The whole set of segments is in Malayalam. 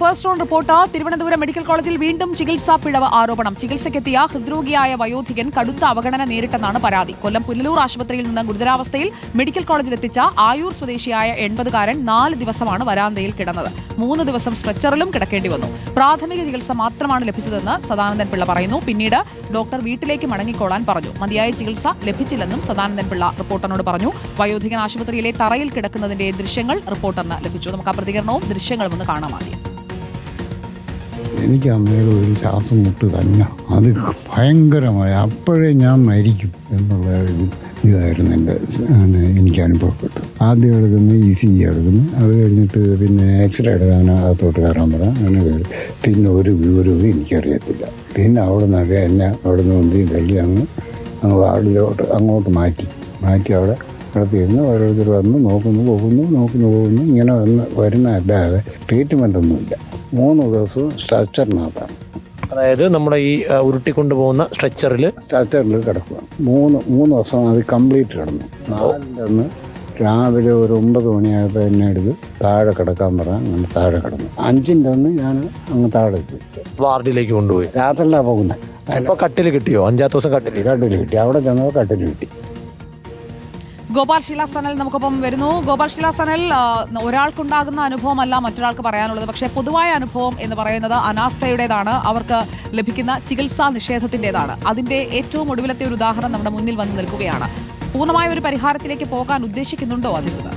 First round report. Thiruvananthapuram medical കോളേജിൽ വീണ്ടും ചികിത്സാ പിഴവ് ആരോപണം. ചികിത്സയ്ക്കെത്തിയ ഹൃദ്രോഗിയായ വയോധികൻ കടുത്ത അവഗണന നേരിട്ടെന്നാണ് പരാതി. കൊല്ലം പുനലൂർ ആശുപത്രിയിൽ നിന്ന് ഗുരുതരാവസ്ഥയിൽ മെഡിക്കൽ കോളേജിൽ എത്തിച്ച ആയൂർ സ്വദേശിയായ എൺപതുകാരൻ നാല് ദിവസമാണ് വരാന്തയിൽ കിടന്നത്. മൂന്ന് ദിവസം സ്ട്രെച്ചറിലും കിടക്കേണ്ടി വന്നു. പ്രാഥമിക ചികിത്സ മാത്രമാണ് ലഭിച്ചതെന്ന് സദാനന്ദൻ പിള്ള പറയുന്നു. പിന്നീട് ഡോക്ടർ വീട്ടിലേക്ക് മടങ്ങിക്കോളാൻ പറഞ്ഞു. മതിയായ ചികിത്സ ലഭിച്ചില്ലെന്നും സദാനന്ദൻ പിള്ള റിപ്പോർട്ടറിനോട് പറഞ്ഞു. വയോധികൻ ആശുപത്രിയിലെ തറയിൽ കിടക്കുന്നതിന്റെ ദൃശ്യങ്ങൾ റിപ്പോർട്ടറിന് ലഭിച്ചു. നമുക്ക് ആ പ്രതികരണവും ദൃശ്യങ്ങളും ഒന്ന് കാണാം എനിക്ക് അന്നേരം ഒരു ശ്വാസം മുട്ട് തന്നെ അത് ഭയങ്കരമായി. അപ്പോഴേ ഞാൻ മരിക്കും എന്നുള്ള ഒരു ഇതായിരുന്നു എന്റെ എനിക്ക് അനുഭവപ്പെട്ടു ആദ്യം എടുക്കുന്നു ഇ സി ജി എടുക്കുന്നു. അത് കഴിഞ്ഞിട്ട് പിന്നെ എക്സ്റേ എടുക്കാൻ അകത്തോട്ട് കയറാൻ പറയാം അങ്ങനെ കയറി. പിന്നെ ഒരു വിവരവും എനിക്കറിയത്തില്ല. പിന്നെ അവിടെ നിന്നൊക്കെ എന്നെ അവിടെ നിന്ന് ഉന്തി തള്ളി അങ്ങ് അങ്ങ് വാർഡിലോട്ട് അങ്ങോട്ട് മാറ്റി. മാറ്റി അവിടെ കിടത്തിയിരുന്ന് ഓരോരുത്തർ വന്ന് നോക്കുന്നു പോകുന്നു നോക്കുന്നു പോകുന്നു. ഇങ്ങനെ വന്ന് വരുന്നതല്ലാതെ ട്രീറ്റ്മെന്റ് ഒന്നുമില്ല. മൂന്ന് ദിവസവും സ്ട്രക്ചറിനകത്താണ് അതായത് നമ്മുടെ ഈ ഉരുട്ടി കൊണ്ടുപോകുന്ന പോകുന്ന സ്ട്രെച്ചറിൽ സ്ട്രക്ചറിൽ കിടക്കുക. മൂന്ന് മൂന്ന് ദിവസം അത് കംപ്ലീറ്റ് കിടന്നു. നാലിന്റെ ഒന്ന് രാവിലെ ഒരു ഒമ്പത് മണിയായപ്പോൾ എന്നെ എടുത്ത് താഴെ കിടക്കാൻ പറയാൻ അങ്ങനെ താഴെ കിടന്നു. അഞ്ചിന്റെ ഒന്ന് ഞാൻ അങ്ങ് താഴെ എത്തി. വാർഡിലേക്ക് കൊണ്ടുപോയി. രാത്രിയിലാണ് പോകുന്നത് അപ്പോൾ കട്ടിൽ കിട്ടിയോ? അഞ്ചാത്ത ദിവസം കട്ടിൽ കട്ടിൽ കിട്ടി. അവിടെ ചെന്നപ്പോൾ കട്ടിൽ കിട്ടി. ഗോപാൽ ശീല സനൽ നമുക്കൊപ്പം വരുന്നു. ഗോപാൽ ശീല സനൽ ഒരാൾക്കുണ്ടാകുന്ന അനുഭവമല്ല മറ്റൊരാൾക്ക് പറയാനുള്ളത്. പക്ഷേ പൊതുവായ അനുഭവം എന്ന് പറയുന്നത് അനാസ്ഥയുടേതാണ്. അവർക്ക് ലഭിക്കുന്ന ചികിത്സാ നിഷേധത്തിന്റെതാണ്. അതിന്റെ ഏറ്റവും ഒടുവിലത്തെ ഒരു ഉദാഹരണം നമ്മുടെ മുന്നിൽ വന്ന് നിൽക്കുകയാണ്. പൂർണമായ ഒരു പരിഹാരത്തിലേക്ക് പോകാൻ ഉദ്ദേശിക്കുന്നുണ്ടോ അധികൃതർ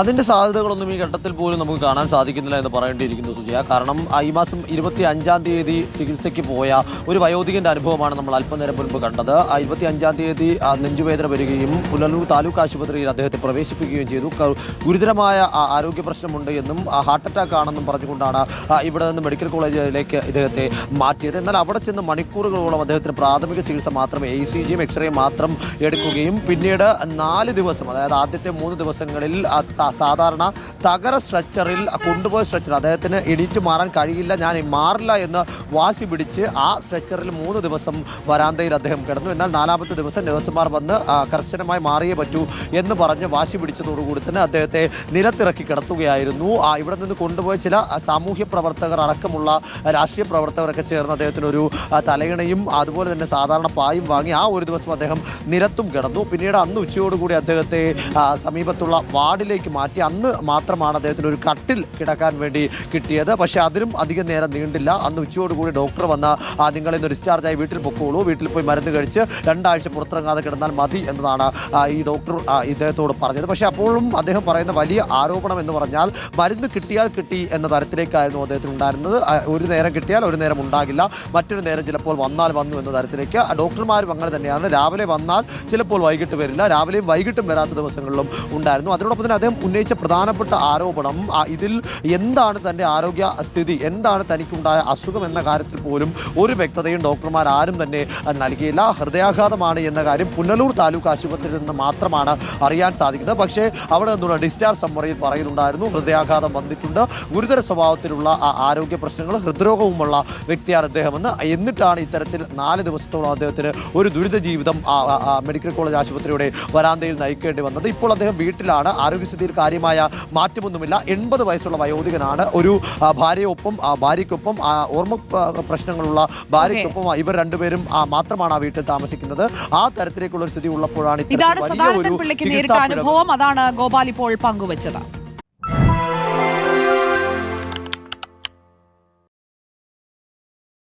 അതിന്റെ സാധ്യതകളൊന്നും ഈ ഘട്ടത്തിൽ പോലും നമുക്ക് കാണാൻ സാധിക്കുന്നില്ല എന്ന് പറയേണ്ടിയിരിക്കുന്നു സുജയ. കാരണം ഈ മാസം ഇരുപത്തി അഞ്ചാം തീയതി ചികിത്സയ്ക്ക് പോയ ഒരു വയോധികന്റെ അനുഭവമാണ് നമ്മൾ അല്പനേരം മുൻപ് കണ്ടത്. ഇരുപത്തി അഞ്ചാം തീയതി നെഞ്ചുവേദന വരികയും പുനലൂർ താലൂക്ക് ആശുപത്രിയിൽ അദ്ദേഹത്തെ പ്രവേശിപ്പിക്കുകയും ചെയ്തു. ഗുരുതരമായ ആരോഗ്യ പ്രശ്നമുണ്ട് എന്നും ഹാർട്ട് അറ്റാക്ക് ആണെന്നും പറഞ്ഞുകൊണ്ടാണ് ഇവിടെ നിന്ന് മെഡിക്കൽ കോളേജിലേക്ക് ഇദ്ദേഹത്തെ മാറ്റിയത്. എന്നാൽ അവിടെ ചെന്ന് മണിക്കൂറുകളോളം അദ്ദേഹത്തിന് പ്രാഥമിക ചികിത്സ മാത്രം എ സി ജിയും എക്സ്റേയും മാത്രം എടുക്കുകയും പിന്നീട് നാല് ദിവസം അതായത് ആദ്യത്തെ മൂന്ന് ദിവസങ്ങളിൽ സാധാരണ തകര സ്ട്രെച്ചറിൽ കൊണ്ടുപോയ സ്ട്രെച്ചർ അദ്ദേഹത്തിന് എണീറ്റ് മാറാൻ കഴിയില്ല. ഞാൻ മാറില്ല എന്ന് വാശി പിടിച്ച് ആ സ്ട്രെച്ചറിൽ മൂന്ന് ദിവസം വരാന്തയിൽ അദ്ദേഹം കിടന്നു. എന്നാൽ നാലാമത്തെ ദിവസം നഴ്സുമാർ വന്ന് കർശനമായി മാറിയേ പറ്റൂ എന്ന് പറഞ്ഞ് വാശി പിടിച്ചതോടുകൂടി തന്നെ അദ്ദേഹത്തെ നിലത്തിറക്കി കിടത്തുകയായിരുന്നു. ഇവിടെ നിന്ന് കൊണ്ടുപോയ ചില സാമൂഹ്യ പ്രവർത്തകർ അടക്കമുള്ള രാഷ്ട്രീയ പ്രവർത്തകരൊക്കെ ചേർന്ന് അദ്ദേഹത്തിന് ഒരു തലയിണയും അതുപോലെ തന്നെ സാധാരണ പായും വാങ്ങി ആ ഒരു ദിവസം അദ്ദേഹം നിരത്തും കിടന്നു. പിന്നീട് അന്ന് ഉച്ചയോടുകൂടി അദ്ദേഹത്തെ സമീപത്തുള്ള വാർഡിലേക്ക് മാറ്റി. അന്ന് മാത്രമാണ് അദ്ദേഹത്തിന് ഒരു കട്ടിൽ കിടക്കാൻ വേണ്ടി കിട്ടിയത്. പക്ഷേ അതിനും അധികം നേരം നീണ്ടില്ല. അന്ന് ഉച്ചയോടുകൂടി ഡോക്ടർ വന്ന നിങ്ങൾ ഇന്ന് ഡിസ്ചാർജ് ആയി വീട്ടിൽ പൊക്കോളൂ. വീട്ടിൽ പോയി മരുന്ന് കഴിച്ച് രണ്ടാഴ്ച പുറത്തിറങ്ങാതെ കിടന്നാൽ മതി എന്നതാണ് ഈ ഡോക്ടർ ഇദ്ദേഹത്തോട് പറഞ്ഞത്. പക്ഷേ അപ്പോഴും അദ്ദേഹം പറയുന്ന വലിയ ആരോപണം എന്ന് പറഞ്ഞാൽ മരുന്ന് കിട്ടിയാൽ കിട്ടി എന്ന തരത്തിലേക്കായിരുന്നു അദ്ദേഹത്തിന് ഉണ്ടായിരുന്നത്. ഒരു നേരം കിട്ടിയാൽ ഒരു നേരം ഉണ്ടാകില്ല. മറ്റൊരു നേരം ചിലപ്പോൾ വന്നാൽ വന്നു എന്ന തരത്തിലേക്ക്. ഡോക്ടർമാരും അങ്ങനെ തന്നെയാണ്. രാവിലെ വന്നാൽ ചിലപ്പോൾ വൈകിട്ട് വരില്ല. രാവിലെയും വൈകിട്ടും വരാത്ത ദിവസങ്ങളിലും ഉണ്ടായിരുന്നു. അതിനോടൊപ്പം തന്നെ അദ്ദേഹം ഉന്നയിച്ച പ്രധാനപ്പെട്ട ആരോപണം ഇതിൽ എന്താണ് തന്റെ ആരോഗ്യ സ്ഥിതി എന്താണ് തനിക്കുണ്ടായ അസുഖം എന്ന കാര്യത്തിൽ പോലും ഒരു വ്യക്തതയും ഡോക്ടർമാർ ആരും തന്നെ നൽകിയില്ല. ഹൃദയാഘാതമാണ് എന്ന കാര്യം പുനലൂർ താലൂക്ക് ആശുപത്രിയിൽ നിന്ന് മാത്രമാണ് അറിയാൻ സാധിക്കുന്നത്. പക്ഷേ അവിടെ നിന്നുള്ള ഡിസ്ചാർജ് സമ്മറിയിൽ പറയുന്നുണ്ടായിരുന്നു ഹൃദയാഘാതം വന്നിട്ടുണ്ട്. ഗുരുതര സ്വഭാവത്തിലുള്ള ആരോഗ്യ പ്രശ്നങ്ങൾ ഹൃദ്രോഗവുമുള്ള വ്യക്തിയാണ് അദ്ദേഹമെന്ന്. എന്നിട്ടാണ് ഇത്തരത്തിൽ നാല് ദിവസത്തോളം അദ്ദേഹത്തിന് ഒരു ദുരിത ജീവിതം മെഡിക്കൽ കോളേജ് ആശുപത്രിയുടെ വരാന്തയിൽ നയിക്കേണ്ടി വന്നത്. ഇപ്പോൾ അദ്ദേഹം വീട്ടിലാണ് ആരോഗ്യസ്ഥിതിയിൽ കാര്യമായ മാറ്റമൊന്നുമില്ല. എൺപത് വയസ്സുള്ള വയോധികനാണ്. ഒരു ഭാര്യയൊപ്പം ആ, ഭാര്യയ്ക്കൊപ്പം ആ, ഓർമ്മ പ്രശ്നങ്ങളുള്ള ഭാര്യയ്ക്കൊപ്പം ഇവർ രണ്ടുപേരും മാത്രമാണ് ആ വീട്ടിൽ താമസിക്കുന്നത്. ആ തരത്തിലേക്കുള്ള ഒരു സ്ഥിതി ഉള്ളപ്പോഴാണ് ഇതാണ് ഒരു അനുഭവം. അതാണ് ഗോപാൽ ഇപ്പോൾ പങ്കുവച്ചത്.